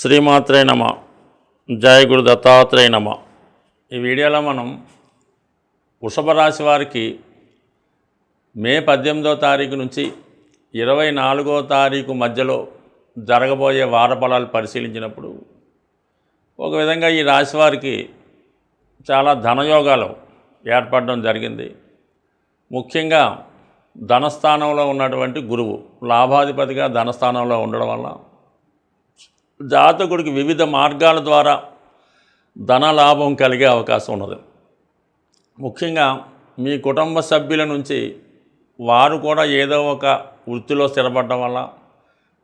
శ్రీమాత్రే నమ. జయ గురు దత్తాత్రేయ నమ. ఈ వీడియోలో మనం వృషభ రాశి వారికి మే పద్దెనిమిదో తారీఖు నుంచి ఇరవై నాలుగో తారీఖు మధ్యలో జరగబోయే వారఫలాలు పరిశీలించినప్పుడు ఒక విధంగా ఈ రాశి వారికి చాలా ధనయోగాలు ఏర్పడడం జరిగింది. ముఖ్యంగా ధనస్థానంలో ఉన్నటువంటి గురువు లాభాధిపతిగా ధనస్థానంలో ఉండడం వల్ల జాతకుడికి వివిధ మార్గాల ద్వారా ధన లాభం కలిగే అవకాశం ఉన్నది. ముఖ్యంగా మీ కుటుంబ సభ్యుల నుంచి వారు కూడా ఏదో ఒక వృత్తిలో స్థిరపడడం వల్ల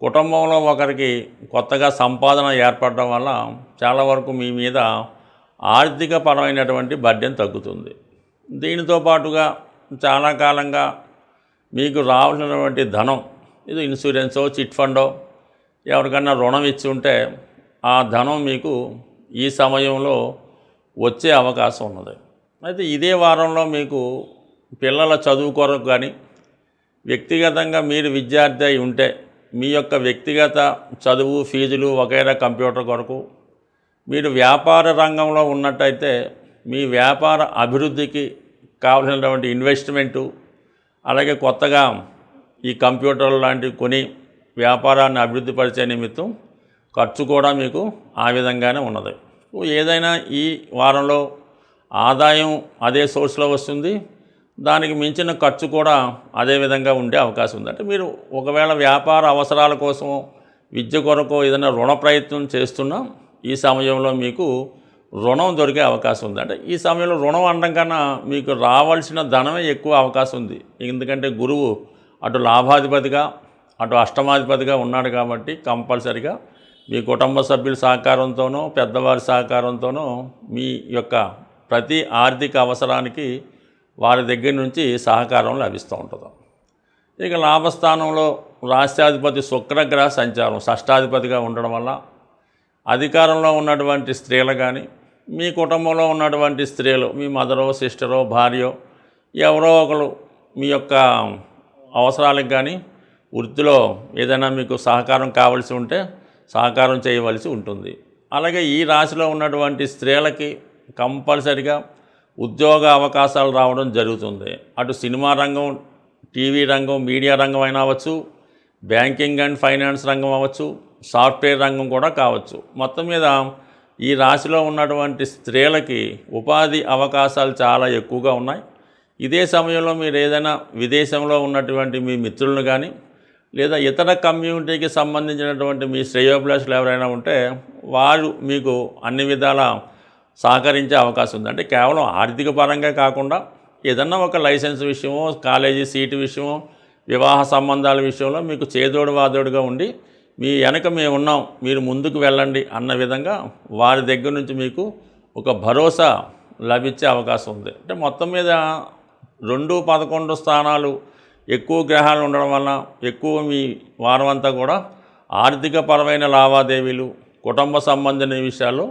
కుటుంబంలో ఒకరికి కొత్తగా సంపాదన ఏర్పడడం వల్ల చాలా వరకు మీ మీద ఆర్థిక పరమైనటువంటి బడ్డెన్ తగ్గుతుంది. దీనితో పాటుగా చాలా కాలంగా మీకు రావాల్సినటువంటి ధనం ఇది ఇన్సూరెన్సో చిట్ ఫండో ఎవరికన్నా రుణం ఇచ్చి ఉంటే ఆ ధనం మీకు ఈ సమయంలో వచ్చే అవకాశం ఉన్నది. అయితే ఇదే వారంలో మీకు పిల్లల చదువు కొరకు కానీ వ్యక్తిగతంగా మీరు విద్యార్థి అయి ఉంటే మీ యొక్క వ్యక్తిగత చదువు ఫీజులు వగైరా కంప్యూటర్ కొరకు మీరు వ్యాపార రంగంలో ఉన్నట్టయితే మీ వ్యాపార అభివృద్ధికి కావలసినటువంటి ఇన్వెస్ట్మెంటు అలాగే కొత్తగా ఈ కంప్యూటర్లు లాంటివి కొని వ్యాపారాన్ని అభివృద్ధి పరిచే నిమిత్తం ఖర్చు కూడా మీకు ఆ విధంగానే ఉన్నది. ఏదైనా ఈ వారంలో ఆదాయం అదే సోర్స్లో వస్తుంది. దానికి మించిన ఖర్చు కూడా అదే విధంగా ఉండే అవకాశం ఉంది. అంటే మీరు ఒకవేళ వ్యాపార అవసరాల కోసం విద్య కొరకు ఏదైనా రుణ ప్రయత్నం చేస్తున్నా ఈ సమయంలో మీకు రుణం దొరికే అవకాశం ఉంది. అంటే ఈ సమయంలో రుణం అనడం కన్నా మీకు రావాల్సిన ధనమే ఎక్కువ అవకాశం ఉంది. ఎందుకంటే గురువు అటు లాభాధిపతిగా అటు అష్టమాధిపతిగా ఉన్నాడు కాబట్టి కంపల్సరిగా మీ కుటుంబ సభ్యుల సహకారంతోనో పెద్దవారి సహకారంతోనో మీ యొక్క ప్రతి ఆర్థిక అవసరానికి వారి దగ్గర నుంచి సహకారం లభిస్తూ ఉంటుంది. ఇక లాభస్థానంలో రాష్ట్రాధిపతి శుక్రగ్రహ సంచారం షష్టాధిపతిగా ఉండడం వల్ల అధికారంలో ఉన్నటువంటి స్త్రీలు కానీ మీ కుటుంబంలో ఉన్నటువంటి స్త్రీలు మీ మదరో సిస్టరో భార్యో ఎవరో ఒకరు మీ యొక్క అవసరాలకు కానీ వృత్తిలో ఏదైనా మీకు సహకారం కావలసి ఉంటే సహకారం చేయవలసి ఉంటుంది. అలాగే ఈ రాశిలో ఉన్నటువంటి స్త్రీలకి కంపల్సరిగా ఉద్యోగ అవకాశాలు రావడం జరుగుతుంది. అటు సినిమా రంగం టీవీ రంగం మీడియా రంగం అయినా అవ్వచ్చు బ్యాంకింగ్ అండ్ ఫైనాన్స్ రంగం అవ్వచ్చు సాఫ్ట్వేర్ రంగం కూడా కావచ్చు. మొత్తం మీద ఈ రాశిలో ఉన్నటువంటి స్త్రీలకి ఉపాధి అవకాశాలు చాలా ఎక్కువగా ఉన్నాయి. ఇదే సమయంలో మీరు ఏదైనా విదేశంలో ఉన్నటువంటి మీ మిత్రులను కానీ లేదా ఇతర కమ్యూనిటీకి సంబంధించినటువంటి మీ శ్రేయోభిలాషులు ఎవరైనా ఉంటే వారు మీకు అన్ని విధాల సహకరించే అవకాశం ఉంది. అంటే కేవలం ఆర్థిక పరంగా కాకుండా ఏదన్నా ఒక లైసెన్స్ విషయమో కాలేజీ సీటు విషయమో వివాహ సంబంధాల విషయంలో మీకు చేదోడు వాదోడుగా ఉండి మీ వెనక మేము ఉన్నాం మీరు ముందుకు వెళ్ళండి అన్న విధంగా వారి దగ్గర నుంచి మీకు ఒక భరోసా లభించే అవకాశం ఉంది. అంటే మొత్తం మీద రెండు పదకొండు స్థానాలు ఎక్కువ గ్రహాలు ఉండడం వలన ఎక్కువ మీ వారం అంతా కూడా ఆర్థికపరమైన లావాదేవీలు కుటుంబ సంబంధించిన విషయాల్లో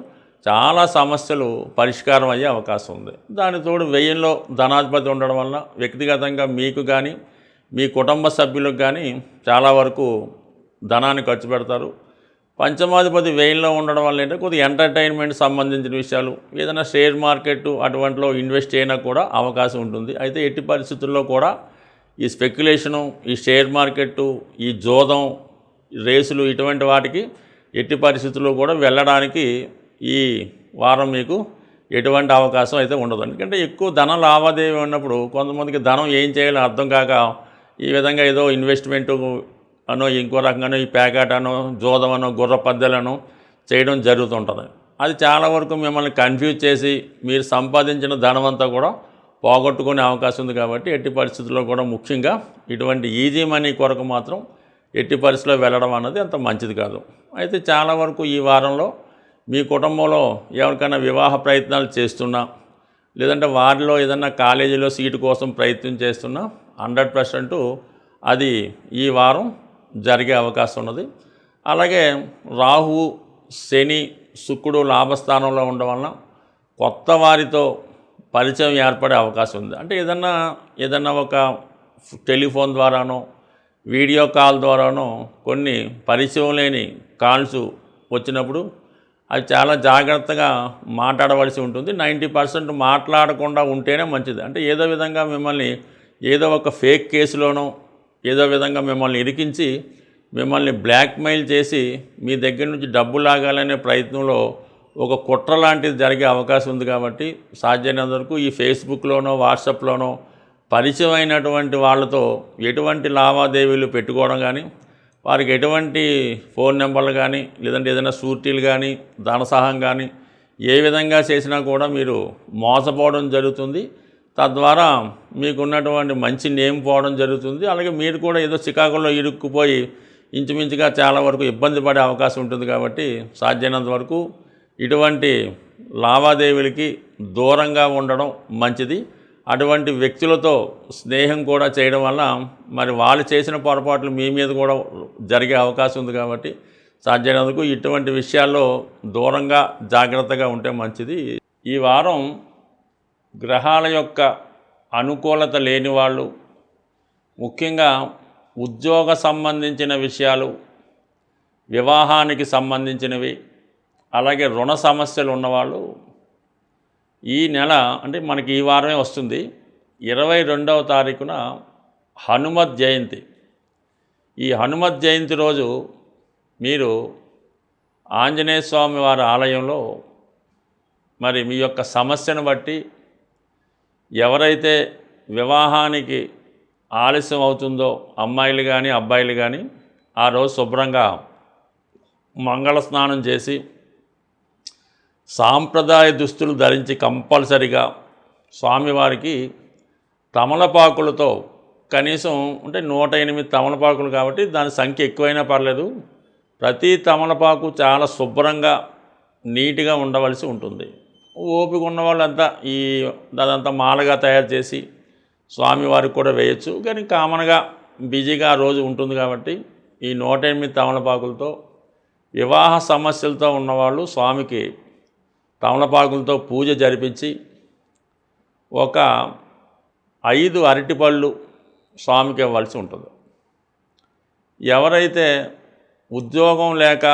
చాలా సమస్యలు పరిష్కారం అయ్యే అవకాశం ఉంది. దాని తోడు వ్యయంలో ధనాధిపతి ఉండడం వలన వ్యక్తిగతంగా మీకు కానీ మీ కుటుంబ సభ్యులకు కానీ చాలా వరకు ధనాన్ని ఖర్చు పెడతారు. పంచమాధిపతి వ్యయంలో ఉండడం వల్ల ఏంటంటే కొద్దిగా ఎంటర్టైన్మెంట్ సంబంధించిన విషయాలు ఏదైనా షేర్ మార్కెట్ అటువంటిలో ఇన్వెస్ట్ చేయడానికి కూడా అవకాశం ఉంటుంది. అయితే ఎట్టి పరిస్థితుల్లో కూడా ఈ స్పెక్యులేషను ఈ షేర్ మార్కెట్టు ఈ జోదం రేసులు ఇటువంటి వాటికి ఎట్టి పరిస్థితుల్లో కూడా వెళ్ళడానికి ఈ వారం మీకు ఎటువంటి అవకాశం అయితే ఉండదు. ఎందుకంటే ఎక్కువ ధన లావాదేవీ ఉన్నప్పుడు కొంతమందికి ధనం ఏం చేయాలో అర్థం కాక ఈ విధంగా ఏదో ఇన్వెస్ట్మెంట్ అనో ఇంకో రకంగానో ఈ ప్యాకెట్ అనో జోదం అనో గుర్ర పద్దెలను చేయడం జరుగుతుంటుంది. అది చాలా వరకు మిమ్మల్ని కన్ఫ్యూజ్ చేసి మీరు సంపాదించిన ధనం అంతా కూడా పోగొట్టుకునే అవకాశం ఉంది కాబట్టి ఎట్టి పరిస్థితుల్లో కూడా ముఖ్యంగా ఇటువంటి ఈజీ మనీ కొరకు మాత్రం ఎట్టి పరిస్థితిలో వెళ్ళడం అన్నది అంత మంచిది కాదు. అయితే చాలా వరకు ఈ వారంలో మీ కుటుంబంలో ఎవరికైనా వివాహ ప్రయత్నాలు చేస్తున్నా లేదంటే వారిలో ఏదన్నా కాలేజీలో సీటు కోసం ప్రయత్నం చేస్తున్నా హండ్రెడ్ పర్సెంట్ అది ఈ వారం జరిగే అవకాశం ఉన్నది. అలాగే రాహు శని శుక్రుడు లాభస్థానంలో ఉండడం వలన కొత్త వారితో పరిచయం ఏర్పడే అవకాశం ఉంది. అంటే ఏదన్నా ఏదన్నా ఒక టెలిఫోన్ ద్వారానో వీడియో కాల్ ద్వారానో కొన్ని పరిచయం లేని కాల్స్ వచ్చినప్పుడు అది చాలా జాగ్రత్తగా మాట్లాడవలసి ఉంటుంది. నైంటీ పర్సెంట్ మాట్లాడకుండా ఉంటేనే మంచిది. అంటే ఏదో విధంగా మిమ్మల్ని ఏదో ఒక ఫేక్ కేసులోనో ఏదో విధంగా మిమ్మల్ని ఇరికించి మిమ్మల్ని బ్లాక్మెయిల్ చేసి మీ దగ్గర నుంచి డబ్బు లాగాలనే ప్రయత్నంలో ఒక కుట్ర లాంటిది జరిగే అవకాశం ఉంది కాబట్టి సాధ్యమైనంత వరకు ఈ ఫేస్బుక్లోనో వాట్సాప్లోనో పరిచయం అయినటువంటి వాళ్ళతో ఎటువంటి లావాదేవీలు పెట్టుకోవడం కానీ వారికి ఎటువంటి ఫోన్ నెంబర్లు కానీ లేదంటే ఏదైనా సూర్టీలు కానీ ధనసహాయం కానీ ఏ విధంగా చేసినా కూడా మీరు మోసపోవడం జరుగుతుంది. తద్వారా మీకున్నటువంటి మంచి నేమ్ పోవడం జరుగుతుంది. అలాగే మీరు కూడా ఏదో చికాగోలో ఇరుక్కుపోయి ఇంచుమించుగా చాలా వరకు ఇబ్బంది పడే అవకాశం ఉంటుంది కాబట్టి సాధ్యమైనంత వరకు ఇటువంటి లావాదేవీలకి దూరంగా ఉండడం మంచిది. అటువంటి వ్యక్తులతో స్నేహం కూడా చేయడం వల్ల మరి వాళ్ళు చేసిన పొరపాట్లు మీ మీద కూడా జరిగే అవకాశం ఉంది కాబట్టి సాధ్యమైనందుకు ఇటువంటి విషయాల్లో దూరంగా జాగ్రత్తగా ఉంటే మంచిది. ఈ వారం గ్రహాల యొక్క అనుకూలత లేని వాళ్ళు ముఖ్యంగా ఉద్యోగ సంబంధించిన విషయాలు వివాహానికి సంబంధించినవి అలాగే రుణ సమస్యలు ఉన్నవాళ్ళు ఈ నెల అంటే మనకి ఈ వారమే వస్తుంది ఇరవై రెండవ తారీఖున హనుమత్ జయంతి. ఈ హనుమత్ జయంతి రోజు మీరు ఆంజనేయ స్వామి వారి ఆలయంలో మరి మీ యొక్క సమస్యను బట్టి ఎవరైతే వివాహానికి ఆలస్యం అవుతుందో అమ్మాయిలు కానీ అబ్బాయిలు కానీ ఆ రోజు శుభ్రంగా మంగళ స్నానం చేసి సాంప్రదాయ దుస్తులు ధరించి కంపల్సరిగా స్వామివారికి తమలపాకులతో కనీసం అంటే నూట ఎనిమిది తమలపాకులు కాబట్టి దాని సంఖ్య ఎక్కువైనా పర్లేదు. ప్రతి తమలపాకు చాలా శుభ్రంగా నీట్గా ఉండవలసి ఉంటుంది. ఓపిక ఉన్న వాళ్ళంతా ఈ అదంతా మాలగా తయారు చేసి స్వామివారికి కూడా వేయచ్చు. కానీ కామన్గా బిజీగా ఆ రోజు ఉంటుంది కాబట్టి ఈ నూట ఎనిమిది తమలపాకులతో వివాహ సమస్యలతో ఉన్నవాళ్ళు స్వామికి తమలపాకులతో పూజ జరిపించి ఒక ఐదు అరటిపళ్ళు స్వామికి ఇవ్వాల్సి ఉంటుంది. ఎవరైతే ఉద్యోగం లేక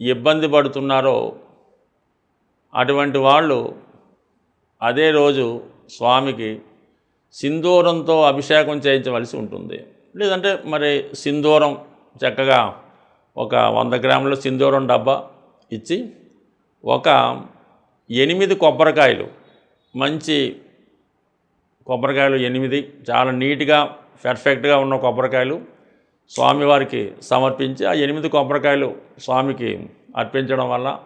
ఇబ్బంది పడుతున్నారో అటువంటి వాళ్ళు అదే రోజు స్వామికి సింధూరంతో అభిషేకం చేయించవలసి ఉంటుంది. లేదంటే మరి సింధూరం చక్కగా ఒక వంద గ్రాముల సింధూరం డబ్బా ఇచ్చి ఒక ఎనిమిది కొబ్బరికాయలు. మంచి కొబ్బరికాయలు ఎనిమిది. చాలా నీట్గా పర్ఫెక్ట్గా ఉన్న కొబ్బరికాయలు స్వామివారికి సమర్పించి ఆ ఎనిమిది కొబ్బరికాయలు స్వామికి అర్పించడం వల్ల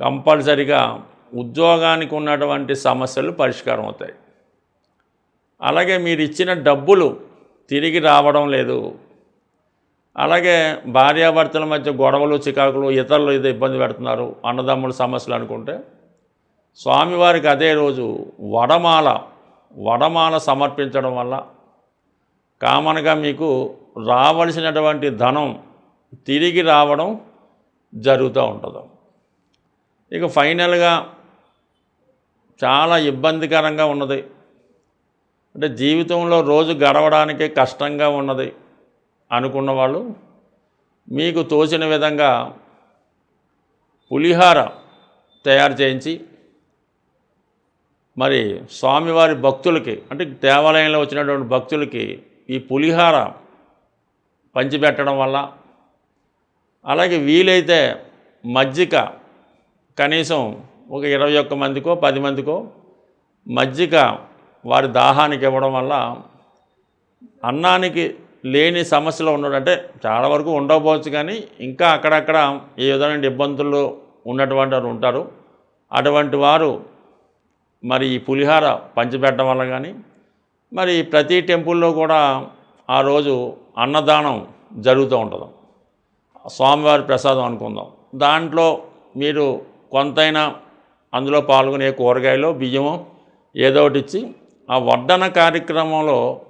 కంపల్సరిగా ఉద్యోగానికి ఉన్నటువంటి సమస్యలు పరిష్కారం అవుతాయి. అలాగే మీరు ఇచ్చిన డబ్బులు తిరిగి రావడం లేదు. అలాగే భార్యాభర్తల మధ్య గొడవలు చికాకులు ఇతరులు ఇది ఇబ్బంది పెడుతున్నారు అన్నదమ్ముల సమస్యలు అనుకుంటే స్వామివారికి అదే రోజు వడమాల వడమాల సమర్పించడం వల్ల కామన్గా మీకు రావలసినటువంటి ధనం తిరిగి రావడం జరుగుతూ ఉంటుంది. ఇక ఫైనల్గా చాలా ఇబ్బందికరంగా ఉన్నది. అంటే జీవితంలో రోజు గడవడానికే కష్టంగా ఉన్నది అనుకున్న వాళ్ళు మీకు తోచిన విధంగా పులిహార తయారు చేయించి మరి స్వామివారి భక్తులకి అంటే దేవాలయంలో వచ్చినటువంటి భక్తులకి ఈ పులిహార పంచిపెట్టడం వల్ల అలాగే వీలైతే మజ్జిగ కనీసం ఒక ఇరవై ఒక్క మందికో పది మందికో మజ్జిగ వారి దాహానికి ఇవ్వడం వల్ల అన్నానికి లేని సమస్యలు ఉండడం అంటే చాలా వరకు ఉండకపోవచ్చు కానీ ఇంకా అక్కడక్కడ ఏ విధమైన ఇబ్బందులు ఉన్నటువంటి వారు ఉంటారు. అటువంటి వారు మరి ఈ పులిహార పంచిపెట్టడం వల్ల కానీ మరి ప్రతి టెంపుల్లో కూడా ఆ రోజు అన్నదానం జరుగుతూ ఉంటుంది. స్వామివారి ప్రసాదం అనుకుందాం. దాంట్లో మీరు కొంతైనా అందులో పాల్గొనే కూరగాయలు బియ్యము ఏదో ఒకటి ఇచ్చి ఆ వడ్డన కార్యక్రమంలో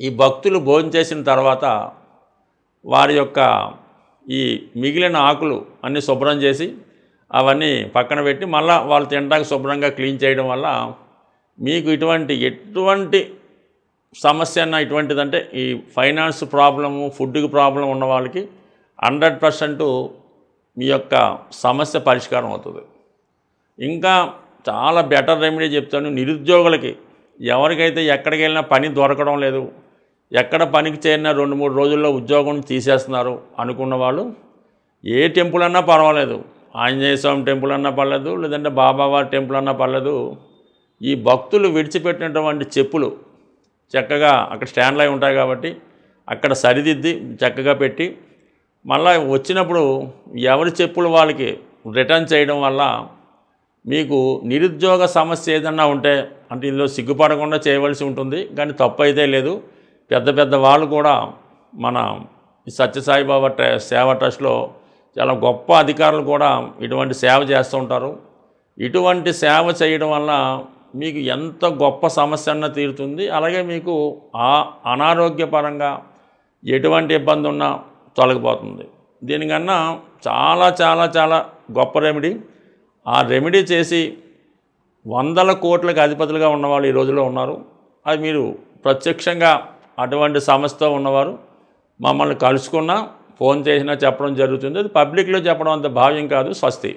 ఈ భక్తులు భోజనం చేసిన తర్వాత వారి యొక్క ఈ మిగిలిన ఆకులు అన్నీ శుభ్రం చేసి అవన్నీ పక్కన పెట్టి మళ్ళీ వాళ్ళు తినడానికి శుభ్రంగా క్లీన్ చేయడం వల్ల మీకు ఇటువంటి ఎటువంటి సమస్య అన్న ఇటువంటిదంటే ఈ ఫైనాన్స్ ప్రాబ్లము ఫుడ్కి ప్రాబ్లం ఉన్న వాళ్ళకి హండ్రెడ్ పర్సెంట్ మీ యొక్క సమస్య పరిష్కారం అవుతుంది. ఇంకా చాలా బెటర్ రెమెడీ చెప్తాను నిరుద్యోగులకి. ఎవరికైతే ఎక్కడికి వెళ్ళినా పని దొరకడం లేదు ఎక్కడ పనికి చేరినా రెండు మూడు రోజుల్లో ఉద్యోగం తీసేస్తున్నారు అనుకున్న వాళ్ళు ఏ టెంపుల్ అన్నా పర్వాలేదు. ఆంజనేయ స్వామి టెంపుల్ అన్నా పర్లేదు లేదంటే బాబావారి టెంపుల్ అన్నా పర్లేదు. ఈ భక్తులు విడిచిపెట్టినటువంటి చెప్పులు చక్కగా అక్కడ స్టాండ్లు అయి ఉంటాయి కాబట్టి అక్కడ సరిదిద్ది చక్కగా పెట్టి మళ్ళీ వచ్చినప్పుడు ఎవరి చెప్పులు వాళ్ళకి రిటర్న్ చేయడం వల్ల మీకు నిరుద్యోగ సమస్య ఏదన్నా ఉంటే అంటే ఇందులో సిగ్గుపడకుండా చేయవలసి ఉంటుంది కానీ తప్పు అయితే లేదు. పెద్ద పెద్ద వాళ్ళు కూడా మన సత్యసాయిబాబా ట్ర సేవ ట్రస్ట్లో చాలా గొప్ప అధికారులు కూడా ఇటువంటి సేవ చేస్తూ ఉంటారు. ఇటువంటి సేవ చేయడం వల్ల మీకు ఎంత గొప్ప సమస్య అన్న తీరుతుంది. అలాగే మీకు ఆ అనారోగ్యపరంగా ఎటువంటి ఇబ్బంది ఉన్నా తొలగిపోతుంది. దీనికన్నా చాలా చాలా చాలా గొప్ప రెమెడీ ఆ రెమెడీ చేసి వందల కోట్లకు అధిపతులుగా ఉన్నవాళ్ళు ఈ రోజుల్లో ఉన్నారు. అది మీరు ప్రత్యక్షంగా అటువంటి సమస్యతో ఉన్నవారు మమ్మల్ని కలుసుకున్నా ఫోన్ చేసినా చెప్పడం జరుగుతుంది. అది పబ్లిక్లో చెప్పడం అంత భావ్యం కాదు స్వస్తి.